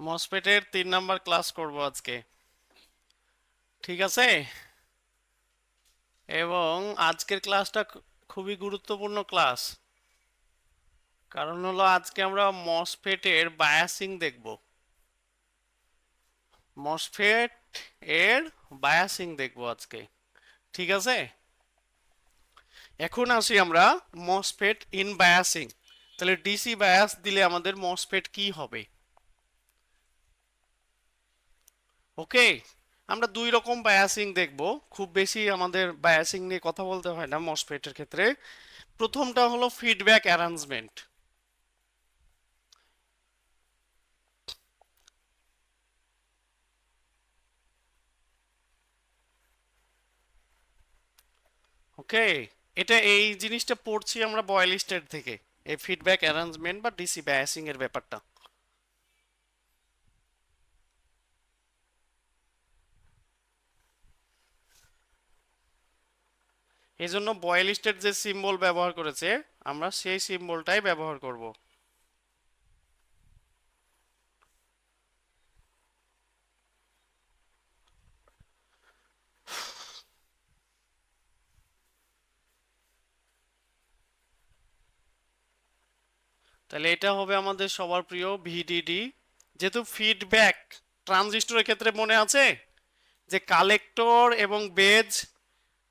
মসফেটের তিন number class করব আজকে। ঠিক আছে? এবং আজকের ক্লাসটা খুবই গুরুত্বপূর্ণ ক্লাস। কারণ হলো আজকে আমরা মসফেটের বায়াসিং দেখব। মসফেট এর বায়াসিং দেখব আজকে। ঠিক আছে? এখন আসি আমরা মসফেট ইন বায়াসিং। তাহলে ডিসি বায়াস দিলে আমাদের মসফেট কি হবে? ওকে, আমরা দুই রকম বায়াসিং দেখব। খুব বেশি আমাদের বায়াসিং নিয়ে কথা বলতে হয় না মসফেটের ক্ষেত্রে। প্রথমটা হলো ফিডব্যাক অ্যারেঞ্জমেন্ট ওকে, এটা এই জিনিসটা পড়ছি আমরা বয়েল স্টেট থেকে, এই ফিডব্যাক অ্যারেঞ্জমেন্ট বা ডিসি বায়াসিং এর ব্যাপারটা। এই জন্য বয়েল স্টেট যে সিম্বল ব্যবহার করেছে, আমরা সেই সিম্বলটাই ব্যবহার করব। তাহলে এটা হবে আমাদের সবার প্রিয় ভিডিডি যেহেতু ফিডব্যাক ট্রানজিস্টরের ক্ষেত্রে মনে আছে যে কালেক্টর এবং বেজ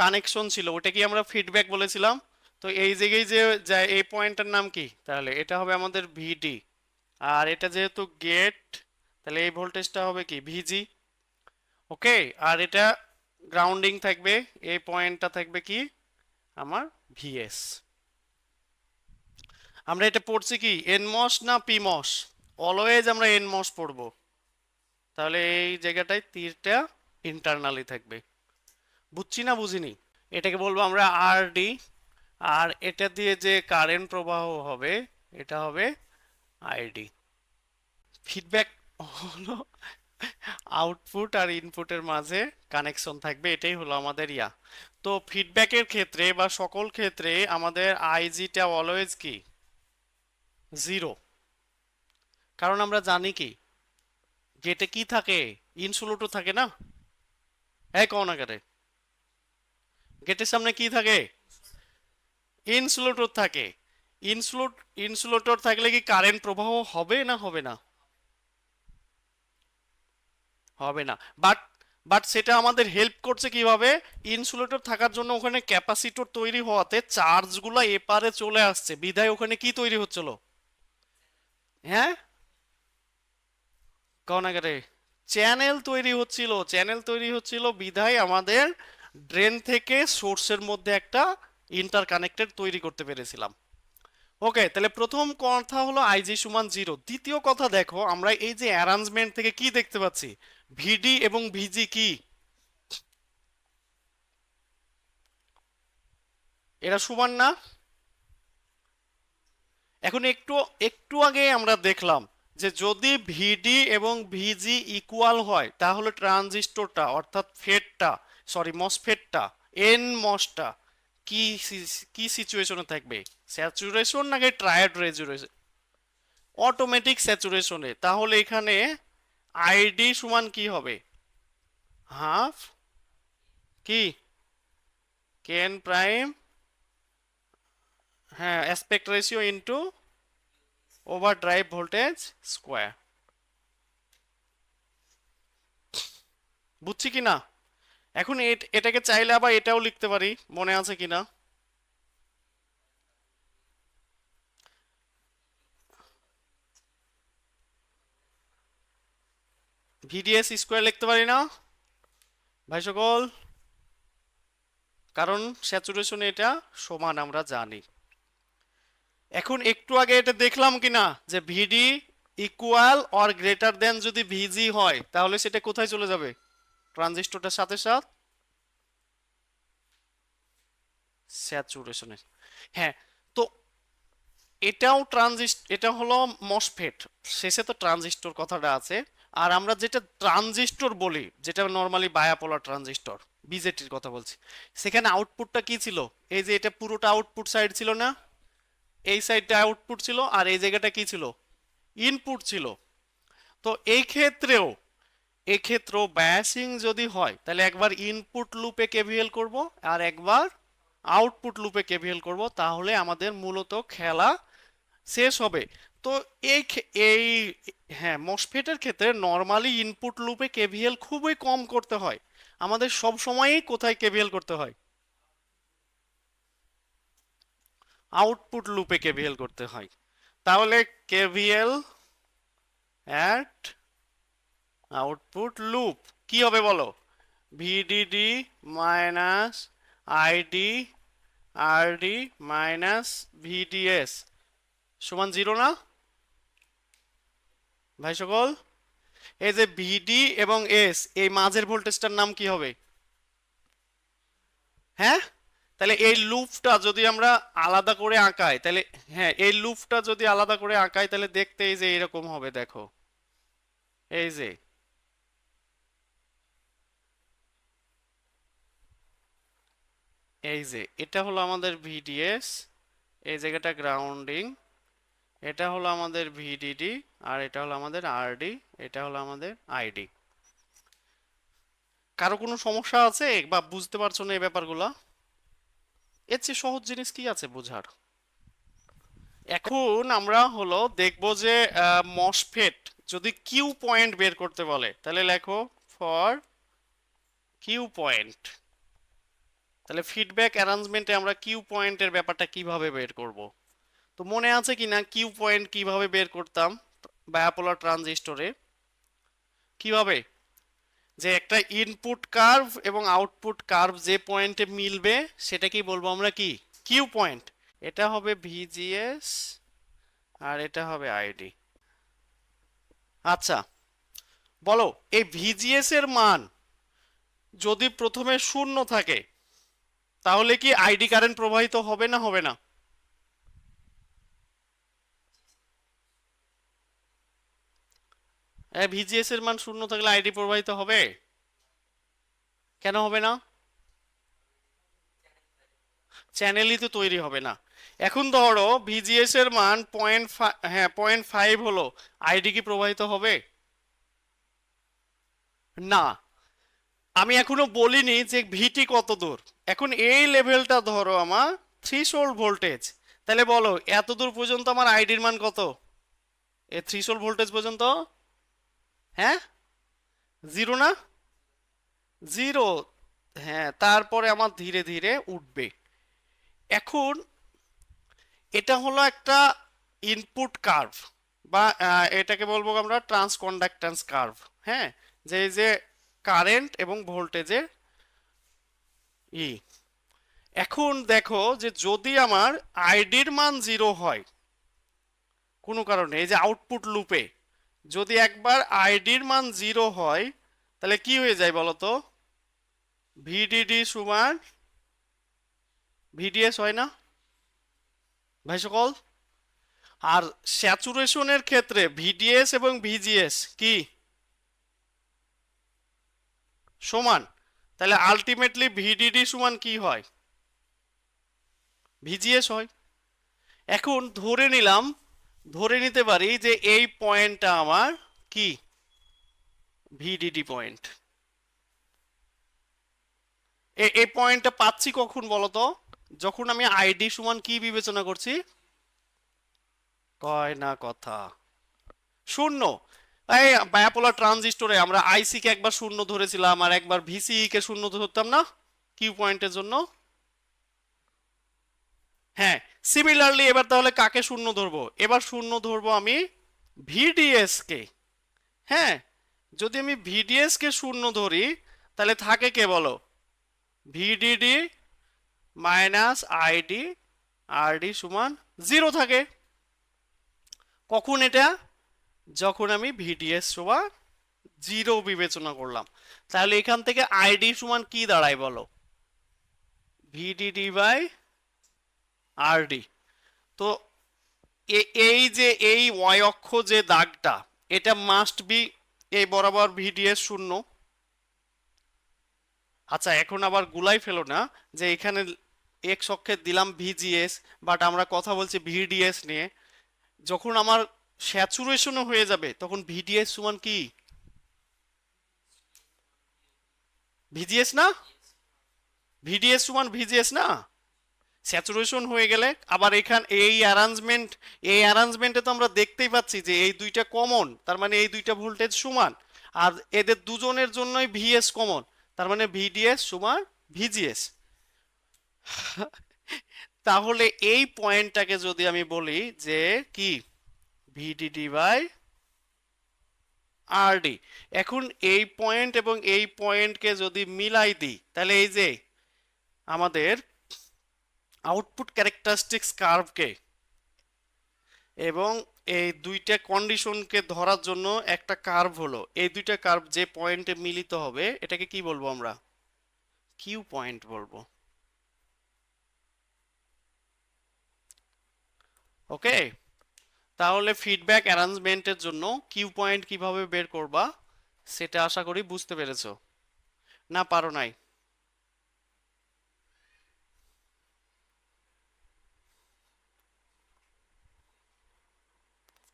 কানেকশন ছিল ওটা কি আমরা ফিডব্যাক বলেছিলাম। তো এই জায়গায় যে এই পয়েন্টটার নাম কি? তাহলে এটা হবে আমাদের ভিডি আর এটা যেহেতু গেট তাহলে এই ভোল্টেজটা হবে কি? ভিজি ওকে আর এটা গ্রাউন্ডিং থাকবে, এই পয়েন্টটা থাকবে কি? আমার ভিএস আমরা এটা পড়ছি কি? এনমস না পিমস? অলওয়েজ আমরা এনমস পড়ব। তাহলে এই জায়গাটায় তীরটা ইন্টারনালি থাকবে। বুঝছি না, বুঝিনি। এটাকে বলব আমরা আর ডি আর এটা দিয়ে যে কারেন্ট প্রবাহ হবে, এটা হবে আইডি ফিডব্যাক হলো আউটপুট আর ইনপুটের মাঝে কানেকশন থাকবে, এটাই হলো আমাদের ইয়া। তো ফিডব্যাকের ক্ষেত্রে বা সকল ক্ষেত্রে আমাদের আইজিটা অলওয়েজ কি? জিরো কারণ আমরা জানি কি গেটে কি থাকে? ইনসুলেটর থাকে না? এক অনাগারে গেটের সামনে কি থাকে? ইনসুলেটর থাকে। ইনসুলেট ইনসুলেটর থাকলে কি কারেন্ট প্রবাহ হবে না হবে না? হবে না। বাট বাট সেটা আমাদের হেল্প করছে কীভাবে? ইনসুলেটর থাকার জন্য ওখানে ক্যাপাসিটর তৈরি হওয়াতে চার্জগুলো এপারে চলে আসছে। বিধায় ওখানে কি তৈরি হচ্ছিল? হ্যাঁ? কনাগারে চ্যানেল তৈরি হচ্ছিল। চ্যানেল তৈরি হচ্ছিল বিধায় আমাদের ড্রেন থেকে সোর্সের মধ্যে একটা ইন্টার কানেক্টেড তৈরি করতে পেরেছিলাম। ওকে তাহলে প্রথম কথা হলো আইজি সমান জিরো দ্বিতীয় কথা দেখো, আমরা এই যে অ্যারেঞ্জমেন্ট থেকে কি দেখতে পাচ্ছি? ভিডি এবং ভিজি কি? এরা সমান না? এখন একটু একটু আগে আমরা দেখলাম যে যদি ভিডি এবং ভিজি ইকুয়াল হয়, তাহলে ট্রানজিস্টরটা অর্থাৎ ফেটটা সরি মসফেটটা এন মসটা কি কি সিচুয়েশনে থাকবে? স্যাচুরেশন নাকি ট্রায়াড রেজুরেশন অটোমেটিক স্যাচুরেশনে তাহলে এখানে আইডি সমান কি হবে? হাফ কি? কেন প্রাইম হ্যাঁ aspect ratio into overdrive voltage square বুঝছি কি না? এখন এটাকে চাইলে আবার এটাও লিখতে পারি, মনে আছে কি না ভিডিএস স্কোয়ার লিখতে পারি না? ভাই সকল, কারণ স্যাচুরেশন এটা সমান আমরা জানি। এখন একটু আগে এটা দেখলাম কিনা, যে VD equal or greater than যদি ভিজি হয়, তাহলে সেটা কোথায় চলে যাবে? ট্রানজিস্টরটার সাথে সাথে স্যাচুরেশনের। হ্যাঁ তো এটাও ট্রানজিস্ট, এটা হলো মসফেট। শেষে তো ট্রানজিস্টর কথাটা আছে। আর আমরা যেটা ট্রানজিস্টর বলি, যেটা নর্মালি বায়াপোলার ট্রানজিস্টর, বিজেটির কথা বলছি, সেখানে আউটপুটটা কি ছিল? এই যে এটা পুরোটা আউটপুট সাইড ছিল না? এই সাইডটা আউটপুট ছিল, আর এই জায়গাটা কি ছিল? ইনপুট ছিল। তো এই ক্ষেত্রেও এক্ষেত্রেও ব্যাসিং যদি হয়, তাহলে একবার ইনপুট লুপে কেভিএল করব আর একবার আউটপুট লুপে কেভিএল করব, তাহলে আমাদের মূলত খেলা শেষ হবে। তো এই এই হ্যাঁ মসফেটের ক্ষেত্রে নর্মালি ইনপুট লুপে কেভিএল খুবই কম করতে হয়। আমাদের সব সময়ই কোথায় কেভিএল করতে হয়? আউটপুট লুপে কেভিএল করতে হয়। তাহলে কেভিএল অ্যাট আউটপুট লুপ। কি হবে বলো? VDD minus ID, RD minus VDS. সমান জিরো না? ভাই সকল, এই যে ভিডি এবং এস, এই মাঝের ভোল্টেজটার নাম কি হবে? হ্যাঁ? তাহলে এই লুপটা যদি আমরা আলাদা করে আঁকাই, তাহলে হ্যাঁ এই লুপটা যদি আলাদা করে আঁকাই, তাহলে দেখতে এই যে এরকম হবে, দেখো। এই যে এই যে, এটা হলো আমাদের ভিডিএস এই জায়গাটা গ্রাউন্ডিং এটা হলো আমাদের ভিডিডি আর এটা হলো আমাদের আরডি এটা হলো আমাদের আইডি কারও কোনো সমস্যা আছে বা বুঝতে পারছ না এই ব্যাপারগুলো? এর চেয়ে সহজ জিনিস কি আছে বোঝার? এখন আমরা হলো দেখব যে মসফেট যদি কিউ পয়েন্ট বের করতে বলে, তাহলে লেখো ফর কিউ পয়েন্ট তাহলে ফিডব্যাক অ্যারেঞ্জমেন্টে আমরা কিউ পয়েন্টের ব্যাপারটা কীভাবে বের করব? তো মনে আছে কি না কিউ পয়েন্ট কীভাবে বের করতাম বায়োপোলার ট্রানজিস্টরে কীভাবে? যে একটা ইনপুট কার্ভ এবং আউটপুট কার্ভ যে পয়েন্টে মিলবে সেটা কি বলব আমরা কি? কিউ পয়েন্ট এটা হবে ভিজিএস আর এটা হবে আইডি আচ্ছা বলো, এই ভিজিএস এর মান যদি প্রথমে শূন্য থাকে তাহলে কি আইডি কারেন্ট প্রবাহিত হবে না হবে না? ভিজিএস এর মান শূন্য থাকলে আইডি প্রবাহিত হবে? কেন হবে না? চ্যানেলই তো তৈরি হবে না। এখন ধরো ভিজিএস এর মান পয়েন্ট হ্যাঁ পয়েন্ট ফাইভ হলো, আইডি কি প্রবাহিত হবে? না। আমি এখনও বলিনি যে ভিটি কত দূর। এখন এই লেভেলটা ধরো আমার থ্রি সোল্ড ভোল্টেজ তাহলে বলো, এত দূর পর্যন্ত আমার আইডির মান কত? এ থ্রি ভোল্টেজ পর্যন্ত? হ্যাঁ? জিরো না? জিরো হ্যাঁ তারপরে আমার ধীরে ধীরে উঠবে। এখন এটা হলো একটা ইনপুট কার্ভ বা এটাকে বলব আমরা ট্রান্সকন্ডাক্ট্যান্স কার্ভ হ্যাঁ? যে যে কারেন্ট এবং ভোল্টেজের ই। এখন দেখো যে যদি আমার আইডির মান জিরো হয়, কোনো কারণে, এই যে আউটপুট লুপে, যদি একবার আইডির মান জিরো হয়, তাহলে কি হয়ে যায় বলো তো? ভিডিডি সমান ভিডিএস হয় না? ভাই সকল? আর স্যাচুরেশনের ক্ষেত্রে ভিডিএস এবং ভিজিএস কি? সমান। তাহলে আলটিমেটলি ভিডিডি সমান কি হয়? ভিজিএস হয়। এখন ধরে নিলাম, ধরে নিতে পারি যে এই পয়েন্টটা আমার কি? ভিডিডি পয়েন্ট এই পয়েন্টটা পাচ্ছি কখন বলতো? যখন আমি আইডি সমান কি বিবেচনা করছি? কয় না কথা। শূন্য। এই বায়াপোলার ট্রানজিস্টরে আমরা আইসি কে একবার শূন্য ধরেছিলাম আর একবার ভিসিই কে শূন্য ধরতাম না? কিউ পয়েন্টের জন্য? হ্যাঁ সিমিলারলি এবার তাহলে কাকে শূন্য ধরবো? এবার শূন্য ধরবো আমি ভিডিএস কে। হ্যাঁ যদি আমি ভিডিএস কে শূন্য ধরি, তাহলে থাকে কে বলো? ভিডিডি মাইনাস আইডি আরডি সমান জিরো থাকে। কখন এটা? যখন আমি ভিডিএস সমান জিরো বিবেচনা করলাম, তাহলে এখান থেকে আইডি সমান কি দাঁড়ায় বলো? ভিডিডি বাই আরডি তো এই যে, এই ওয়াই অক্ষ যে দাগটা, এটা মাস্ট বি এই বরাবর ভিডিএস শূন্য। আচ্ছা এখন আবার গুলাই ফেলো না, যে এখানে এক্স অক্ষে দিলাম ভিজিএস বাট আমরা কথা বলছি ভিডিএস নিয়ে। যখন আমার স্যাচুরেশনও হয়ে যাবে। তখন ভিডিএস সমান কি? ভিজিএস না? ভিডিএস সমান ভিজিএস না? স্যাচুরেশন হয়ে গেলে আবার এখান এই অ্যারেঞ্জমেন্ট এই অ্যারেঞ্জমেন্টে তো আমরা দেখতেই পাচ্ছি যে এই দুইটা কমন তার মানে এই দুইটা ভোল্টেজ সমান। আর এদের দুজনের জন্যই ভিএস কমন তার মানে ভিডিএস সমান ভিজিএস তাহলে এই পয়েন্টটাকে যদি আমি বলি যে কি? ভিডিডি বাই আরডি এখন এই পয়েন্ট এবং এই পয়েন্টকে যদি মিলাই দিই, তাহলে এই যে আমাদের আউটপুট ক্যারেক্টারিস্টিক্স কার্ভকে এবং এই দুইটা কন্ডিশনকে ধরার জন্য একটা কার্ভ হলো। এই দুইটা কার্ভ যে পয়েন্টে মিলিত হবে, এটাকে কি বলব আমরা? কিউ পয়েন্ট বলব। ওকে তাহলে ফিডব্যাক অ্যারেঞ্জমেন্টের জন্য কিউ পয়েন্ট কীভাবে বের করবা, সেটা আশা করি বুঝতে পেরেছ। না, পারো নাই।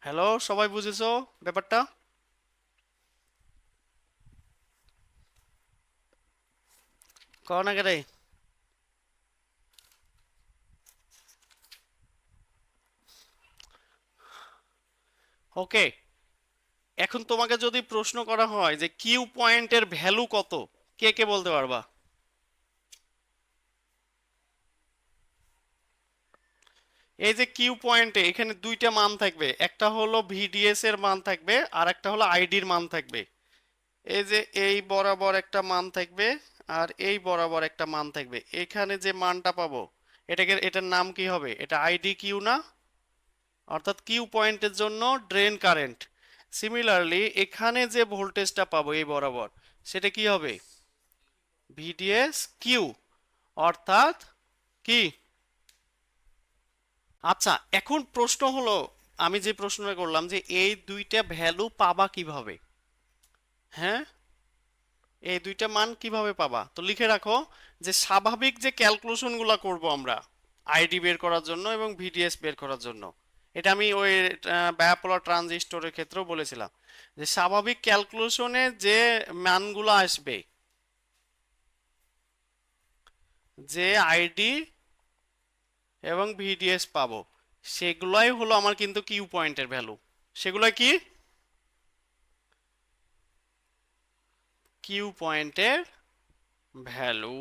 হ্যালো সবাই বুঝেছ ব্যাপারটা? কও না ওকে এখন তোমাকে যদি প্রশ্ন করা হয় যে কিউ পয়েন্টের ভ্যালু কত, কে কে বলতে পারবা? এই যে কিউ পয়েন্টে এখানে দুইটা মান থাকবে। একটা হলো ভিডিএস এর মান থাকবে, আর একটা হলো আইডির মান থাকবে। এই যে এই বরাবর একটা মান থাকবে, আর এই বরাবর একটা মান থাকবে। এখানে যে মানটা পাবো, এটাকে, এটার নাম কি হবে? এটা আইডি কিউ না? অর্থাৎ কিউ পয়েন্টের জন্য ড্রেন কারেন্ট। সিমিলারলি এখানে যে ভোল্টেজটা পাবো এই বরাবর, সেটা কি হবে? ভিডিএস কিউ অর্থাৎ কি? আচ্ছা এখন প্রশ্ন হলো, আমি যে প্রশ্নটা করলাম যে এই দুইটা ভ্যালু পাবা কীভাবে? হ্যাঁ? এই দুইটা মান কীভাবে পাবা? তো লিখে রাখো যে স্বাভাবিক যে ক্যালকুলেশনগুলো করব আমরা আইডি বের করার জন্য এবং ভিডিএস বের করার জন্য। এটা আমি ওই ব্যাপোলার ট্রানজিস্টরের ক্ষেত্রেও বলেছিলাম যে স্বাভাবিক ক্যালকুলেশনে যে মানগুলো আসবে, যে আইডি এবং ভিডিএস পাবো, সেগুলাই হলো আমার কিন্তু কিউ পয়েন্টের ভ্যালু সেগুলো কি? কিউ পয়েন্টের ভ্যালু